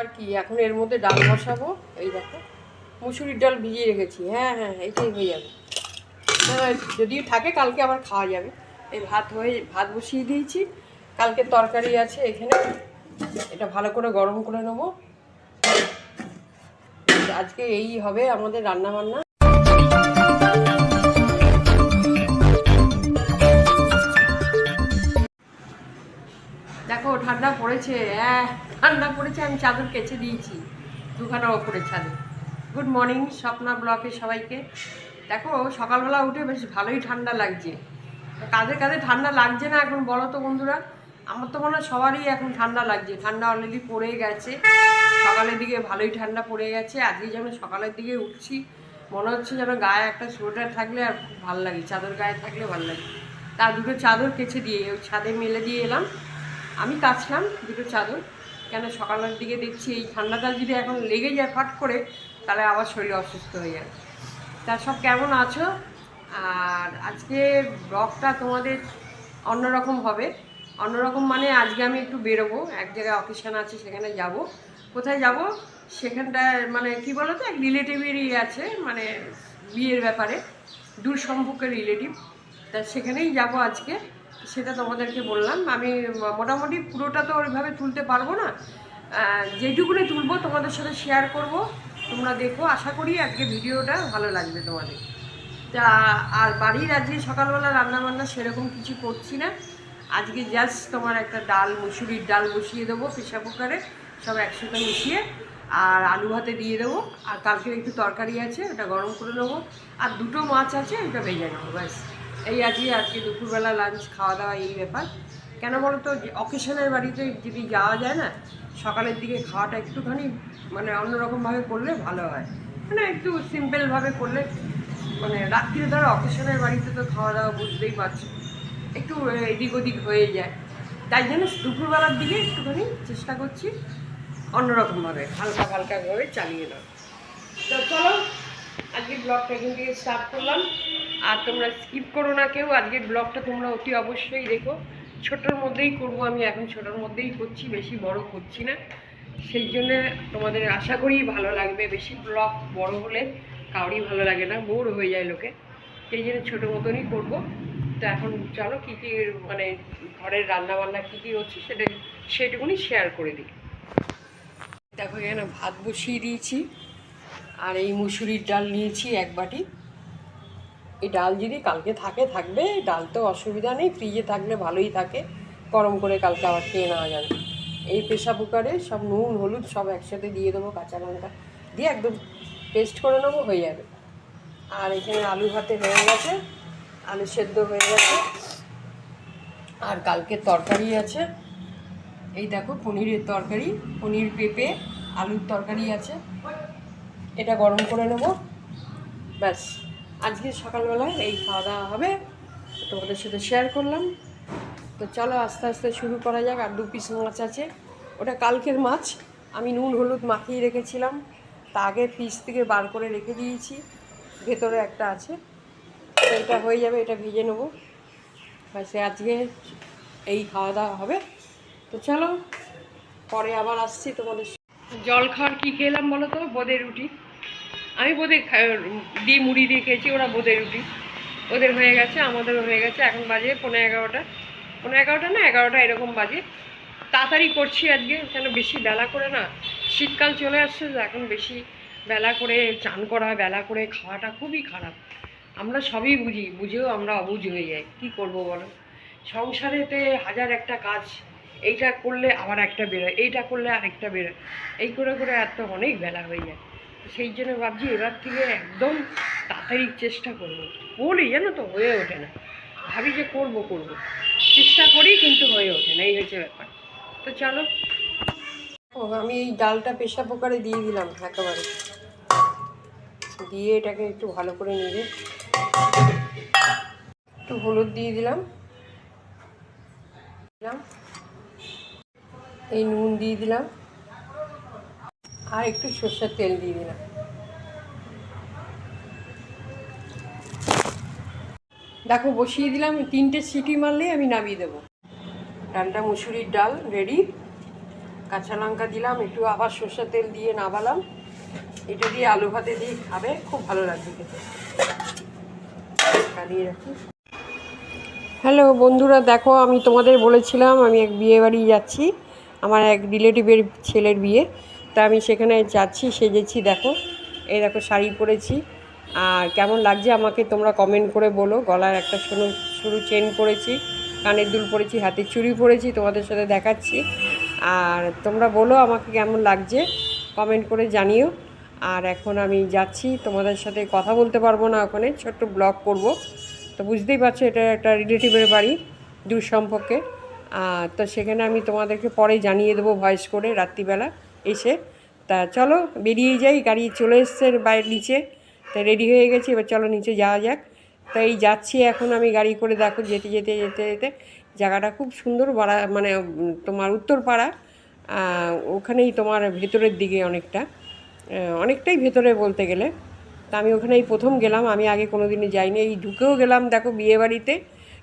আর কি এখন এর মধ্যে ডাল বসাবো এই দেখো। মুসুরির ডাল ভিজিয়ে রেখেছি হ্যাঁ হ্যাঁ এইটাই হয়ে যাবে। না না, যদি থাকে কালকে আবার খাওয়া যাবে। এই ভাত হয়ে ভাত বসিয়ে দিয়েছি। কালকে তরকারি আছে এখানে এটা ভালো করে গরম করে নেব। আজকে এই হবে আমাদের রান্না বান্না ঠান্ডা পড়েছে হ্যাঁ ঠান্ডা পড়েছে, আমি চাদর কেচে দিয়েছি, দুখানা ওপরে ছাদে। গুড মর্নিং স্বপ্না ব্লকে সবাইকে। দেখো, সকালবেলা উঠে বেশ ভালোই ঠান্ডা লাগছে। কাদের কাদের ঠান্ডা লাগছে না এখন বলো তো বন্ধুরা? আমার তো মনে হয় সবারই এখন ঠান্ডা লাগছে। ঠান্ডা অলরেডি পড়ে গেছে। সকালের দিকে ভালোই ঠান্ডা পড়ে গেছে। আজকে যেন সকালের দিকে উঠছি, মনে হচ্ছে যেন গায়ে একটা সোয়েটার থাকলে আর ভালো লাগে, চাদর গায়ে থাকলে ভালো লাগে। তার দুটো চাদর কেচে দিয়ে, ওই ছাদে মেলে দিয়ে এলাম। আমি কাচলাম, দুটো চাদর। কেন সকালের দিকে দেখছি এই ঠান্ডাটা যদি এখন লেগে যায় ফাট করে, তাহলে আবার শরীর অসুস্থ হয়ে যাবে। তা সব কেমন আছো? আর আজকে ব্লগটা তোমাদের অন্যরকম হবে। অন্যরকম মানে আজকে আমি একটু বেরোবো, এক জায়গায় অকেশন আছে, সেখানে যাব। কোথায় যাব? সেখানটায় মানে কি বলো তো এক রিলেটিভেরই আছে মানে বিয়ের ব্যাপারে দূর সম্পর্কের রিলেটিভ। তা সেখানেই যাব আজকে। সেটা তোমাদেরকে বললাম। আমি মোটামুটি পুরোটা তো ওইভাবে তুলতে পারব না। যেটুকুনি তুলবো তোমাদের সাথে শেয়ার করব। তোমরা দেখো, আশা করি আজকে ভিডিওটা ভালো লাগবে তোমাদের। তা, আর বাড়ির আজকে সকালবেলা রান্না বান্না সেরকম কিছু করছি না। আজকে জাস্ট তোমার একটা ডাল, মুসুরির ডাল বসিয়ে দেবো প্রেশার কুকারে। সব একসাথে মিশিয়ে আর আলু ভাতে দিয়ে দেবো। আর কালকে একটু তরকারি আছে, ওটা গরম করে নেব। আর দুটো মাছ আছে ওটা ভেজে নেব, ব্যাস। এই আজকে আজকে দুপুরবেলা লাঞ্চ খাওয়া দাওয়া এই ব্যাপার। কেন বলো তো অকেশনের বাড়িতে যদি যাওয়া যায় না, সকালের দিকে খাওয়াটা একটুখানি মানে অন্যরকমভাবে করলে ভালো হয়। মানে একটু সিম্পলভাবে করলে মানে রাত্রিরে ধরো অকেশনের বাড়িতে তো খাওয়া দাওয়া বুঝতেই পারছ। একটু এদিক ওদিক হয়ে যায়। তাই জন্য দুপুরবেলার দিকে একটুখানি চেষ্টা করছি অন্যরকমভাবে হালকা হালকাভাবে চালিয়ে দাও তো চলো আজকে ব্লগটা এখান থেকে স্টার্ট করলাম। আর তোমরা স্কিপ করো না কেউ। আজকের ব্লগটা তোমরা অতি অবশ্যই দেখো। ছোটোর মধ্যেই করব আমি, এখন ছোটোর মধ্যেই করছি, বেশি বড় করছি না। সেই জন্য তোমাদের আশা করি ভালো লাগবে। বেশি ব্লগ বড় হলে কাউরই ভালো লাগে না, বোর হয়ে যায় লোকে। সেই জন্য ছোটো মতনই করব। তো এখন চলো কী কী মানে ঘরের রান্না বান্না কী কী হচ্ছে সেটা, সেটুকুনি শেয়ার করে দিই। দেখো এখানে ভাত বসিয়ে দিয়েছি। আর এই মুসুরির ডাল নিয়েছি এক বাটি। এই ডাল যদি কালকে থাকে, থাকবে। ডাল তো অসুবিধা নেই, ফ্রিজে থাকলে ভালোই থাকে। গরম করে কালকে আবার খেয়ে নেওয়া যাবে। এই প্রেশার কুকারে সব নুন, হলুদ সব একসাথে দিয়ে দেবো, কাঁচা লঙ্কা। দিয়ে একদম পেস্ট করে নেব, হয়ে যাবে। আর এখানে আলু ভাতে হয়ে গেছে। আলু সেদ্ধ হয়ে গেছে। আর কালকে তরকারি আছে। এই দেখো, পনিরের তরকারি। পনির পেঁপে, আলুর তরকারি আছে। এটা গরম করে নেব। ব্যাস, আজকে সকালবেলায় এই খাওয়া দাওয়া হবে। তোমাদের সাথে শেয়ার করলাম। তো চলো আস্তে আস্তে শুরু করা যাক, আর দু পিস মাছ আছে। ওটা কালকের মাছ। আমি নুন, হলুদ মাখিয়ে রেখেছিলাম। তা আগে পিস থেকে বার করে রেখে দিয়েছি। ভেতরে একটা আছে। তো এটা হয়ে যাবে, এটা ভেজে নেব। ব্যাস, আজকে এই খাওয়া দাওয়া হবে। তো চলো, পরে আবার আসছি তোমাদের জল খাওয়ার কী খেলাম বলো তো? বোঁদে রুটি। আমি বোঁদে দিয়ে মুড়ি দিয়ে খেয়েছি, ওরা বোঁদে রুটি। ওদের হয়ে গেছে, আমাদেরও হয়ে গেছে, এখন বাজে পনেরো এগারোটা। পনেরো এগারোটা না, এগারোটা এরকম বাজে। তাড়াতাড়ি করছি আজকে, কেন বেশি বেলা করে না? শীতকাল চলে আসছে এখন বেশি বেলা করে চান করা, বেলা করে খাওয়াটা খুবই খারাপ। আমরা সবই বুঝি, বুঝেও আমরা অবুঝ হয়ে যাই। কী করব বলো? সংসারেতে হাজার একটা কাজ, এইটা করলে আবার একটা বেরোয়, এইটা করলে আরেকটা বেরোয়। এই করে করে এত অনেক বেলা হয়ে যায়। সেই জন্য ভাবছি এবার থেকে একদম তাড়াতাড়ি চেষ্টা করব। বলি, জানো তো, হয়ে ওঠে না। ভাবি যে করব করব। চেষ্টা করি, কিন্তু হয়ে ওঠে না। এই হচ্ছে ব্যাপার। তো চলো। ও, আমি এই ডালটা প্রেশার কুকারে দিয়ে দিলাম, একেবারে। দিয়ে এটাকে একটু ভালো করে নেবে একটু হলুদ দিয়ে দিলাম। দিলাম। এই নুন দিয়ে দিলাম। আর একটু সর্ষের তেল দিয়ে দিলাম। দেখো, বসিয়ে দিলাম তিনটে সিটি মারলেই আমি নামিয়ে দেবো। ডালটা, মুসুরির ডাল রেডি কাঁচা লঙ্কা দিলাম, একটু আবার সর্ষের তেল দিয়ে নাবালাম এটা দিয়ে আলু ভাতে দিয়ে খাবে, খুব ভালো লাগবে খেতে। রাখি। হ্যালো বন্ধুরা, দেখো, আমি তোমাদের বলেছিলাম আমি এক বিয়ে বাড়ি যাচ্ছি, আমার এক রিলেটিভের ছেলের বিয়ে। তা আমি সেখানে যাচ্ছি, সেজেছি, দেখো। এই দেখো, শাড়ি পরেছি। আর কেমন লাগছে আমাকে তোমরা কমেন্ট করে বলো। গলার একটা সরু সরু চেন পরেছি, কানের দুল পরেছি হাতে চুড়ি পরেছি, তোমাদের সাথে দেখাচ্ছি। আর তোমরা বলো আমাকে কেমন লাগছে কমেন্ট করে জানিও। আর এখন আমি যাচ্ছি, তোমাদের সাথে কথা বলতে পারব না ওখানে, ছোট্ট ব্লগ করব। তো বুঝতেই পারছ, এটা একটা রিলেটিভের বাড়ি, দূর সম্পর্কে। তো সেখানে আমি তোমাদেরকে পরে জানিয়ে দেবো ভয়েস করে রাত্রিবেলা। এসে। তা চলো বেরিয়ে যাই, গাড়ি চলে এসছে বাইরের নিচে। তা রেডি হয়ে গেছি, এবার চলো নিচে যাওয়া যাক। তো এই যাচ্ছি এখন আমি গাড়ি করে, দেখো যেতে যেতে যেতে যেতে। জায়গাটা খুব সুন্দর, বাড়া মানে তোমার উত্তরপাড়া। ওখানেই তোমার ভেতরের দিকে অনেকটা। অনেকটাই ভেতরে বলতে গেলে। তা আমি ওখানে এই প্রথম গেলাম, আমি আগে কোনো দিনই যাইনি। এই ঢুকেও গেলাম, দেখো বিয়ে বাড়িতে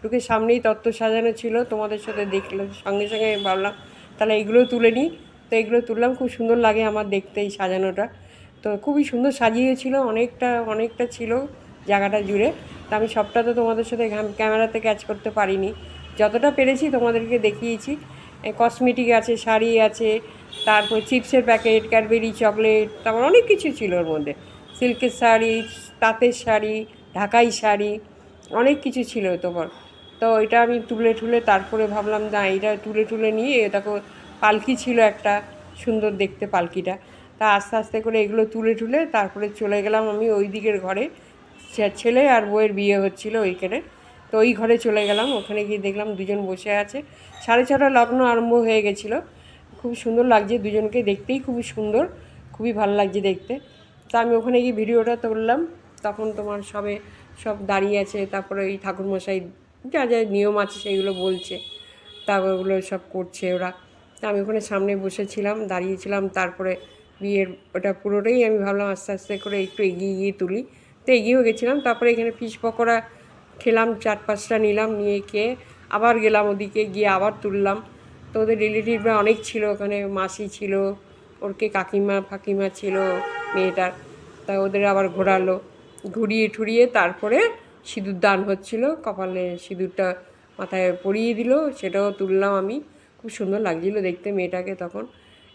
ঢুকে সামনেই তত্ত্ব সাজানো ছিল, তোমাদের সাথে দেখলাম সঙ্গে সঙ্গে ভাবলাম, তাহলে এইগুলো তুলে নিই। তো এগুলো তুললাম, খুব সুন্দর লাগে আমার দেখতে এই সাজানোটা। তো খুবই সুন্দর সাজিয়েছিল, অনেকটা অনেকটা ছিল জায়গাটা জুড়ে। তা আমি সবটা তো তোমাদের সাথে ক্যামেরাতে ক্যাচ করতে পারিনি। যতটা পেরেছি তোমাদেরকে দেখিয়েছি। কসমেটিক আছে, শাড়ি আছে, তারপর চিপসের প্যাকেট, ক্যাডবেরি, চকলেট, তারপর অনেক কিছু ছিল ওর মধ্যে। সিল্কের শাড়ি, তাঁতের শাড়ি, ঢাকাই শাড়ি, অনেক কিছু ছিল তোমার। তো এটা আমি তুলে টুলে তারপরে ভাবলাম, না, এটা তুলে টুলে নিয়ে দেখো পালকি ছিল একটা সুন্দর দেখতে পালকিটা। তা আস্তে আস্তে করে এগুলো তুলে টুলে তারপরে চলে গেলাম আমি ওই দিকের ঘরে। ছেলে আর বউয়ের বিয়ে হচ্ছিল ওইখানে। তো ওই ঘরে চলে গেলাম, ওখানে গিয়ে দেখলাম দুজন বসে আছে। সাড়ে ছটা লগ্ন আরম্ভ হয়ে গেছিল। খুব সুন্দর লাগছে দুজনকে দেখতেই খুবই সুন্দর, খুবই ভালো লাগছে দেখতে। তা আমি ওখানে গিয়ে ভিডিওটা তুললাম, তখন তোমার সবে সব দাঁড়িয়ে আছে, তারপরে ওই ঠাকুরমশাই যা যা নিয়ম আছে সেইগুলো বলছে, তারপর ওগুলো সব করছে ওরা। তা আমি ওখানে সামনে বসেছিলাম, দাঁড়িয়েছিলাম, তারপরে বিয়ের ওটা পুরোটাই আমি ভাবলাম আস্তে আস্তে করে একটু এগিয়ে গিয়ে তুলি। তো এগিয়েও গেছিলাম, তারপরে এখানে ফিশ পকোড়া খেলাম, চার পাঁচটা নিলাম, নিয়ে খেয়ে আবার গেলাম ওদিকে, গিয়ে আবার তুললাম। তো ওদের রিলেটিভরা অনেক ছিল ওখানে, মাসি ছিল ওরকে কাকিমা, ফাকিমা ছিল, মেয়েটার। তা ওদের আবার ঘোরালো, ঘুরিয়ে ঠুরিয়ে তারপরে সিঁদুর দান হচ্ছিল, কপালে সিঁদুরটা মাথায় পরিয়ে দিল, সেটাও তুললাম আমি। খুব সুন্দর লাগছিল দেখতে মেয়েটাকে তখন।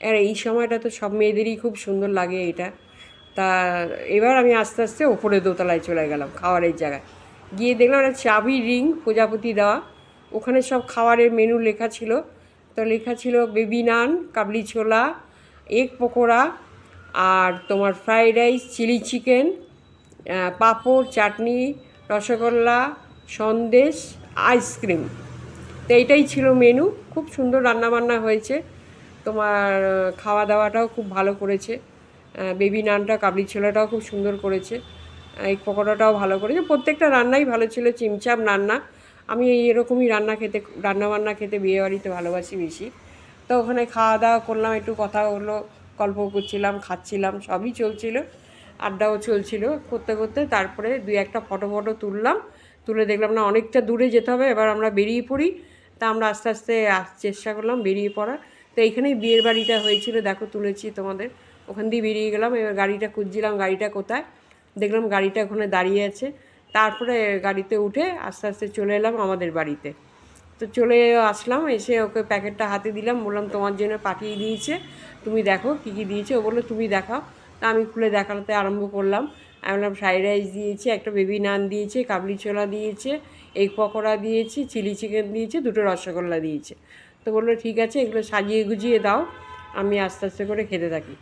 আর এই সময়টা তো সব মেয়েদেরই খুব সুন্দর লাগে এটা। তা এবার আমি আস্তে আস্তে ওপরে দোতলায় চলে গেলাম খাওয়ারের জায়গায়। গিয়ে দেখলাম একটা চাবি, রিং, প্রজাপতি দেওয়া। ওখানে সব খাবারের মেনু লেখা ছিল। তো লেখা ছিল বেবি নান কাবলি ছোলা এগ পকোড়া, আর তোমার fried rice chilli chicken papad, chutney, rasgulla, sandesh ice cream তো এইটাই ছিল মেনু খুব সুন্দর রান্নাবান্না হয়েছে। তোমার খাওয়া দাওয়াটাও খুব ভালো করেছে। বেবি নানটা কাবলি ছোলাটাও খুব সুন্দর করেছে। এই পকোড়াটাও ভালো করেছে। প্রত্যেকটা রান্নাই ভালো ছিল, চিমচাম রান্না। আমি এই এরকমই রান্না খেতে রান্না বান্না খেতে বিয়ে বাড়িতে ভালোবাসি বেশি। তো ওখানে খাওয়া দাওয়া করলাম, একটু কথা হলো, গল্প করছিলাম, খাচ্ছিলাম, সবই চলছিল। আড্ডাও চলছিল করতে করতে। তারপরে দুই একটা ফটো ফটো তুললাম। তুলে দেখলাম, না, অনেকটা দূরে যেতে হবে। এবার আমরা বেরিয়ে পড়ি। তা আমরা আস্তে আস্তে আস- চেষ্টা করলাম বেরিয়ে পড়ার। তো এইখানেই বিয়ের বাড়িটা হয়েছিল, দেখো তুলেছি তোমাদের। ওখান দিয়ে বেরিয়ে গেলাম, এবার গাড়িটা খুঁজছিলাম, গাড়িটা কোথায়? দেখলাম গাড়িটা ওখানে দাঁড়িয়ে আছে। তারপরে গাড়িতে উঠে আস্তে আস্তে চলে এলাম আমাদের বাড়িতে। তো চলে আসলাম, এসে ওকে প্যাকেটটা হাতে দিলাম, বললাম তোমার জন্য পাঠিয়ে দিয়েছে। তুমি দেখো কী কী দিয়েছে, ও বলল তুমি দেখাও। তা আমি খুলে দেখাতে আরম্ভ করলাম। আমি বললাম ফ্রাইড রাইস দিয়েছে, একটা বেবি নান দিয়েছে, কাবলি ছোলা দিয়েছে এগ পকোড়া দিয়েছি চিলি চিকেন দিয়েছে, দুটো রসগোল্লা দিয়েছে। তো বলল, ঠিক আছে, এগুলো সাজিয়ে গুজিয়ে দাও, আমি আস্তে আস্তে করে খেতে থাকি।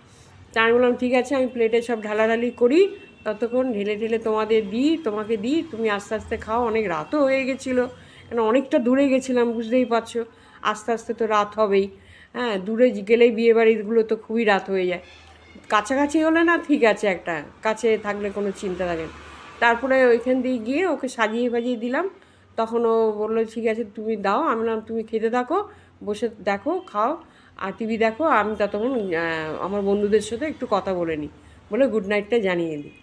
তা আমি বললাম, ঠিক আছে, আমি প্লেটে সব ঢালাঢালি করি, ততক্ষণ ঢেলে ঢেলে তোমাদের দিই, তোমাকে দিই, তুমি আস্তে আস্তে খাও। অনেক রাতও হয়ে গেছিল, কেন অনেকটা দূরে গেছিলাম, বুঝতেই পারছ? আস্তে আস্তে তো রাত হবেই হ্যাঁ দূরে গেলেই বিয়ে বাড়িগুলো তো খুবই রাত হয়ে যায়। কাছাকাছি হলে না ঠিক আছে একটা, কাছে থাকলে কোনো চিন্তা থাকে তারপরে ওইখান দিয়ে গিয়ে ওকে সাজিয়ে ফাজিয়ে দিলাম। তখন ও বলল, ঠিক আছে, তুমি দাও। আমি বললাম, তুমি খেতে থাকো, বসে দেখো, খাও। আর টিভি দেখো, আমি ততক্ষণ আমার বন্ধুদের সাথে একটু কথা বলে নিই। বলে গুড নাইটটা জানিয়ে দিই।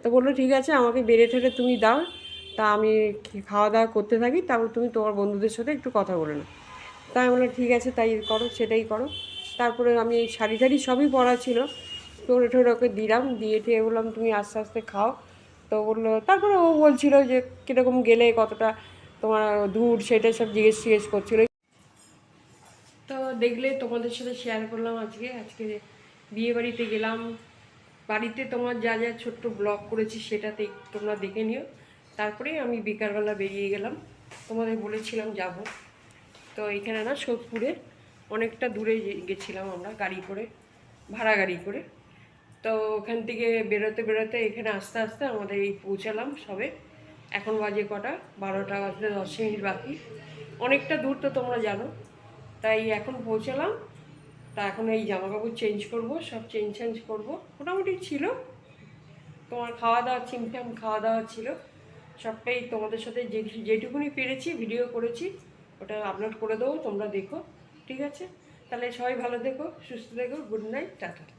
তো বলল, ঠিক আছে, আমাকে বেড়ে ঠেড়ে তুমি দাও। তা আমি খাওয়া দাওয়া করতে থাকি, তারপর তুমি তোমার বন্ধুদের সাথে একটু কথা বলে নাও। তাই আমি বললাম, ঠিক আছে, তাই করো, সেটাই করো। তারপরে আমি শাড়ি টাড়ি সবই পরা ছিল। টোরে টোরে ওকে দিলাম, দিয়ে টিয়ে বললাম, তুমি আস্তে আস্তে খাও। তো বলল, তারপরে ও বলছিল যে, কীরকম গেলে, কতটা তোমার দূর সেটা সব জিজ্ঞেস জিজ্ঞেস করছিল। তো দেখলে তোমাদের সাথে শেয়ার করলাম আজকে। আজকে বিয়ে বাড়িতে গেলাম। বাড়িতে তোমার যা যা ছোট্ট ব্লগ করেছি, সেটা দেখ- তোমরা দেখে নিও। তারপরে আমি বিকালবেলা বেরিয়ে গেলাম। তোমাদের বলেছিলাম যাব। তো এখানে না সোদপুরে অনেকটা দূরে গেছিলাম আমরা গাড়ি করে, ভাড়া গাড়ি করে। তো ওখান থেকে বেরোতে বেরোতে এখানে আস্তে আস্তে আমাদের এই পৌঁছালাম সবে। এখন বাজে কটা? বারোটা বাজতে দশ মিনিট বাকি। অনেকটা দূর তো তোমরা জানো। তাই এখন পৌঁছালাম। তা এখন এই জামা কাপড় চেঞ্জ করব, সব চেঞ্জ চেঞ্জ করব। মোটামুটি ছিল। তোমার খাওয়া দাওয়া চিমচাম খাওয়া দাওয়া ছিল। সবটাই তোমাদের সাথে যে যেটুকুনি পেরেছি ভিডিও করেছি, ওটা আপলোড করে দেবো, তোমরা দেখো। ঠিক আছে? তাহলে সবাই ভালো দেখো সুস্থ দেখো গুড নাইট টাটা।